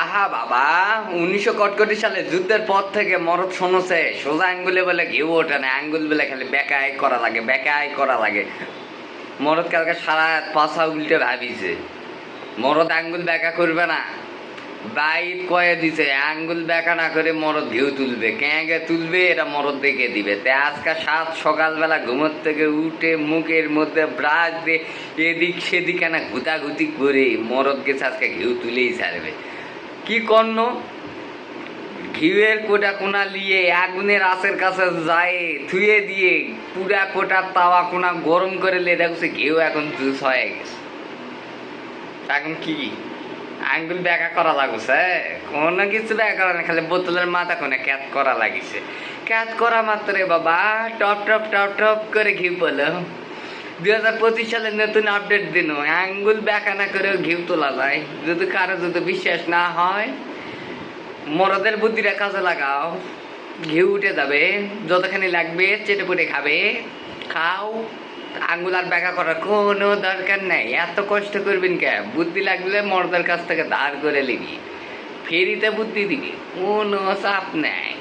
আহা বাবা, উনিশশো কটকটি সালে যুদ্ধের পর থেকে মরদ শোনছে সোজা আঙ্গুলে বলে ঘেউ ওঠে না, আঙ্গুল বলে খালি বেকায় করা লাগে বেকায় করা লাগে। মরদ কালকে সারা পাশা উল্টে ভাবিছে, মরদ আঙ্গুল বেকা করবে না বাইট কয়ে দিছে, আঙ্গুল বেকা না করে মরদ ঘেউ তুলবে ক্যাঁকে তুলবে, এটা মরদ দেখে দিবে। তে আজকে সাত সকালবেলা ঘুমোর থেকে উঠে মুখের মধ্যে ব্রাশ দিয়ে এদিক সেদিক না ঘুতাঘুতি করে মরদ গেছে আজকে ঘেউ তুলেই ছাড়বে। কি কর্ণ? ঘিউয়ের কোটা কোনা লিয়ে আগুনের আশের কাছে যায় থুয়ে দিয়ে পুরা কোটা তাওয়া কোনা গরম করে লে দেখছে ঘিউ এখন জুস হয়ে গেছে। এখন কি? আঙ্গুল ব্যাকা করা লাগছে কোনো কিছু ব্যাকা করা না খালি বোতলের মাথা কোনে ক্যাত করা লাগিছে। ক্যাত করা মাত্রে বাবা, টপ টপ টপ টপ করে ঘিউ পেল দুই হাজার পঁচিশ সালে নতুন আপডেট দিন। আঙ্গুল ব্যাকা না করেও ঘিউ তোলা যায়। যদি কারও যদি বিশ্বাস না হয়, মরদের বুদ্ধিটা কাজে লাগাও। ঘিউ উঠে যাবে। যতখানি লাগবে, চেটে পুটে খাবে। খাও। আঙ্গুল আর ব্যাকা করার কোনো দরকার নাই। এত কষ্ট করবেন কে? বুদ্ধি লাগলে মরদের কাছ থেকে ধার করে নিবি। ফেরিতে বুদ্ধি দিবি। কোনো চাপ নাই।